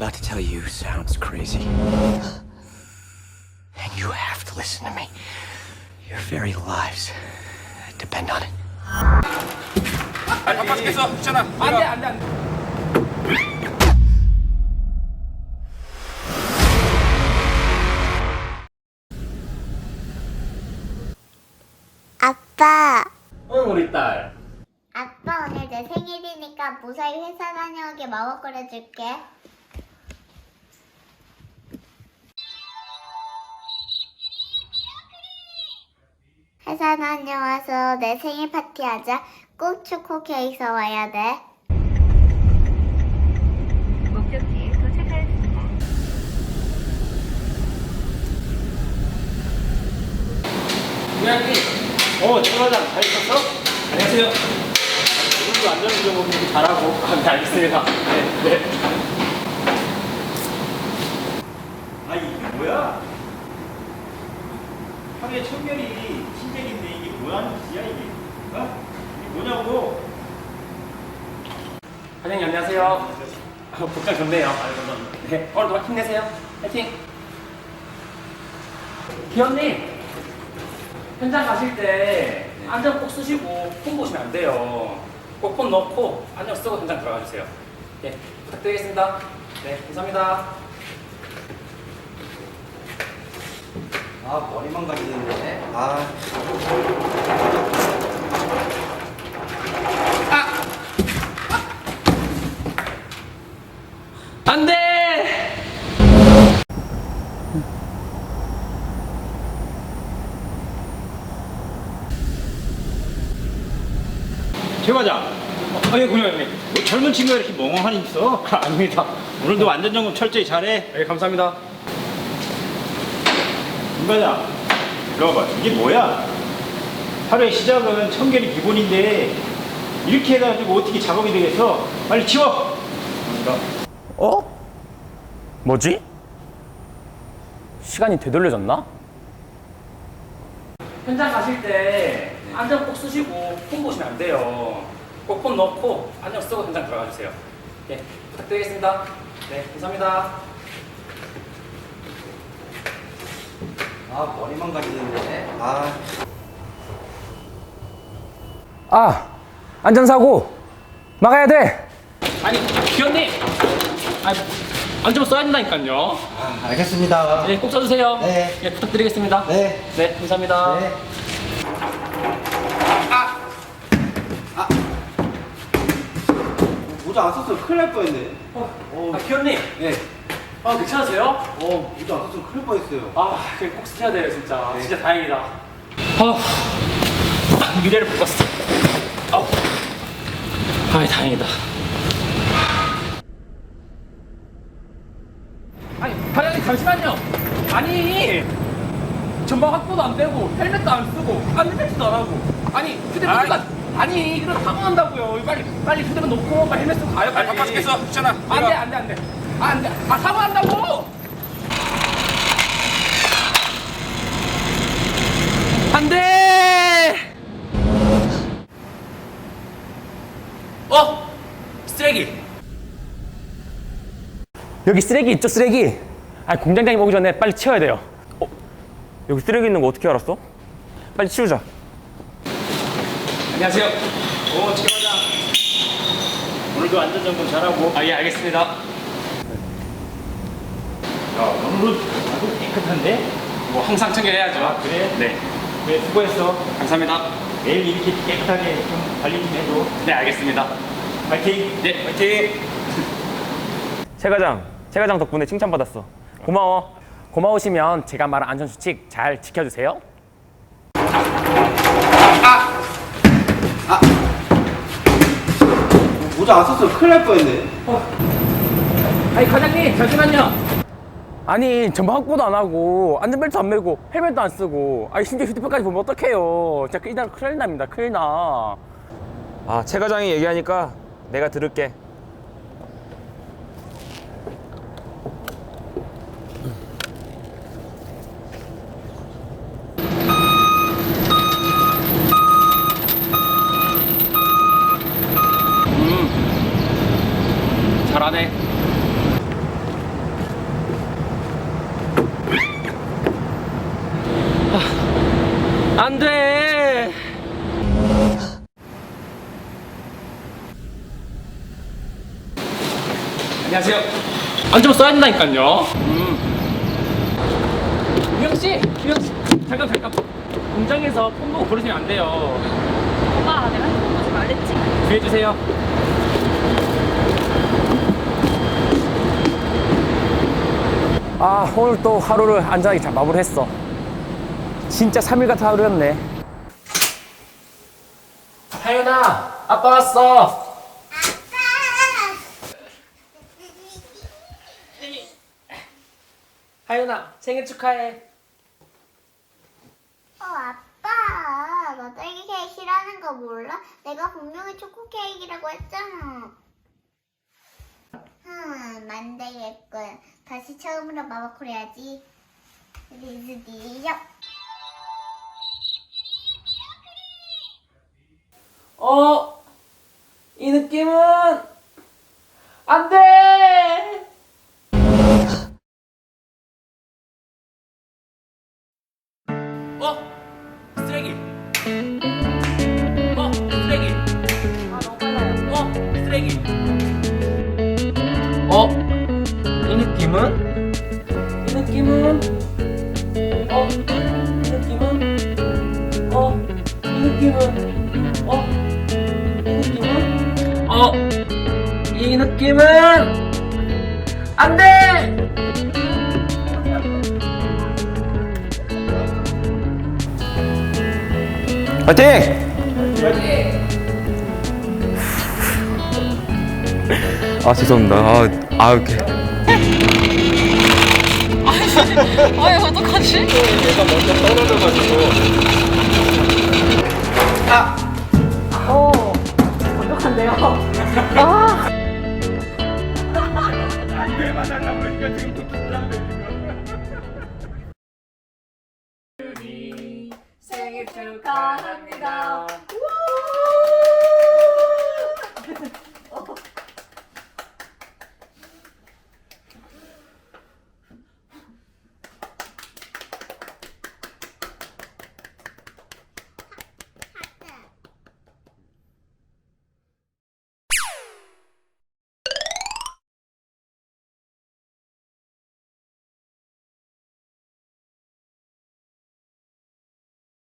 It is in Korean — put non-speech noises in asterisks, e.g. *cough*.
about to tell you sounds crazy. And you have to listen to me. Your very lives depend on it. 아니 바빠 죽겠어 괜찮아 안 돼 안 돼 안 돼 아빠, 응 우리 딸 아빠 오늘 내 생일이니까 무사히 회사 다녀오게 먹을 끓여줄게. 회사 다녀와서 내 생일 파티 하자. 꼭 초코 케이크 사와야 돼. 목적지에 도착하였습니다. 우양이 어, 최과장 잘 있었어? 안녕하세요 오늘도 안전운전 좀 잘하고. 아, 네, 알겠습니다. 네, 네. 아, 이게 뭐야? 하루에 청결이 신경인데 이게 뭐하는 짓이야, 이게? 어? 이게 뭐냐고? 사장님 안녕하세요. 복장 좋네요. 아유 감사합니다. 네 오늘도 힘내세요. 화이팅! 기현님 현장 가실 때 안전 꼭 쓰시고 폰 보시면 안 돼요. 꼭 폰 넣고 안전 쓰고 현장 들어가 주세요. 네 부탁드리겠습니다. 네 감사합니다 아 머리만 가지는데 아. 안 돼! 최과장. 아예 공연님. 뭐 젊은 친구가 이렇게 멍하니 있어? *laughs* 아닙니다. 오늘도 안전점검 철저히 잘해. 네 감사합니다 이리 와봐. 이게 뭐야? 하루의 시작은 청결이 기본인데, 이렇게 해가지고 어떻게 작업이 되겠어? 빨리 치워! 어? 뭐지? 시간이 되돌려졌나? 현장 가실 때 안전 꼭 쓰시고 폰 보시면 안 돼요. 꼭 폰 넣고 안전 쓰고 현장 들어가 주세요. 네, 부탁드리겠습니다. 네, 감사합니다. 아 머리만 가지는데 아 아, 안전사고 막아야 돼. 아니, 기현님. 아니, 안전 써야 된다니까요. 아, 알겠습니다 네, 꼭 써주세요. 네. 예, 부탁드리겠습니다. 네. 네, 감사합니다. 네. 모자 안 썼으면 큰일 날 뻔했네 아, 기현님. 네. 아, 괜찮으세요? 어 모자 안 썼으면 큰일 날 뻔했어요 아, 그래 꼭 쓰셔야 돼요, 진짜. 네. 진짜 다행이다. 아, 미래를 바꿨어. 아우. 아, 다행이다. 아니, 사장님 잠시만요. 아니, 전방 확보도 안 되고 헬멧도 안 쓰고 안전벨트도 안 하고 아니 휴대폰까지 아니 이거 사고 난다고요. 빨리 빨리 휴대폰 놓고 빨리 헬멧 쓰고 가요. 빨리. 바빠 죽겠어. 괜찮아. 안돼 안돼 안돼. 안 돼. 아 사고난다고. 안 돼. 어? 쓰레기. 여기 쓰레기 있죠 쓰레기. 아 공장장님 오기 전에 빨리 치워야 돼요. 어? 여기 쓰레기 있는 거 어떻게 알았어? 빨리 치우자. 안녕하세요. 오, 최과장. 오늘도 안전점검 잘하고. 아 예 알겠습니다. 야, 오늘은 아주 깨끗한데? 뭐 항상 챙겨야죠. 아, 그래? 네. 그래, 수고했어. 감사합니다. 내일 이렇게 깨끗하게 좀 관리 좀 해줘. 네 알겠습니다. 파이팅! 네 화이팅. *laughs* 최 과장, 최 과장 덕분에 칭찬받았어. 고마워. 고마우시면 제가 말한 안전수칙 잘 지켜주세요. 모자 안 썼으면 큰일 날 뻔했네 아니 과장님 잠시만요. 아니 전방 확보도 안 하고 안전벨트 안 매고 헬멧도 안 쓰고 아니 심지어 휴대폰까지 보면 어떡해요. 진짜 나- 큰일 납니다. 큰일 나. 아, 최 과장이 얘기하니까 내가 들을게. 잘하네. 안 돼. 안녕하세요. 안쪽으로 써야 된다니까요. 음. 유영 씨, 유영 씨, 잠깐 잠깐. 공장에서 폰 보고 부르시면 안 돼요. 오빠 내가 핸드폰 보지 말랬지 주의해 주세요. 아 오늘 또 하루를 안전하게 잘 마무리했어 진짜 3일 같은 하루였네 하윤아, 아빠 왔어. 하윤아, 생일 축하해. 어, 아빠. 너 딸기 케이크 싫어하는 거 몰라? 내가 분명히 초코 케이크라고 했잖아. 흠, 안 되겠군. 다시 처음으로 마법콜 해야지. 리즈디요. 어, 이 느낌은 안 돼. 어, 쓰레기. 어, 쓰레기. 아, 너무 빨라요. 어, 쓰레기. 어, 이 느낌은? 이 느낌은? 어, 이 느낌은? 어, 이 느낌은? 이 느낌은 안 돼! 파이팅! 아 죄송합니다 아, 아 이렇게 *laughs* 아유 어떡하지? 우리 생일 축하합니다. *laughs* *laughs* *laughs*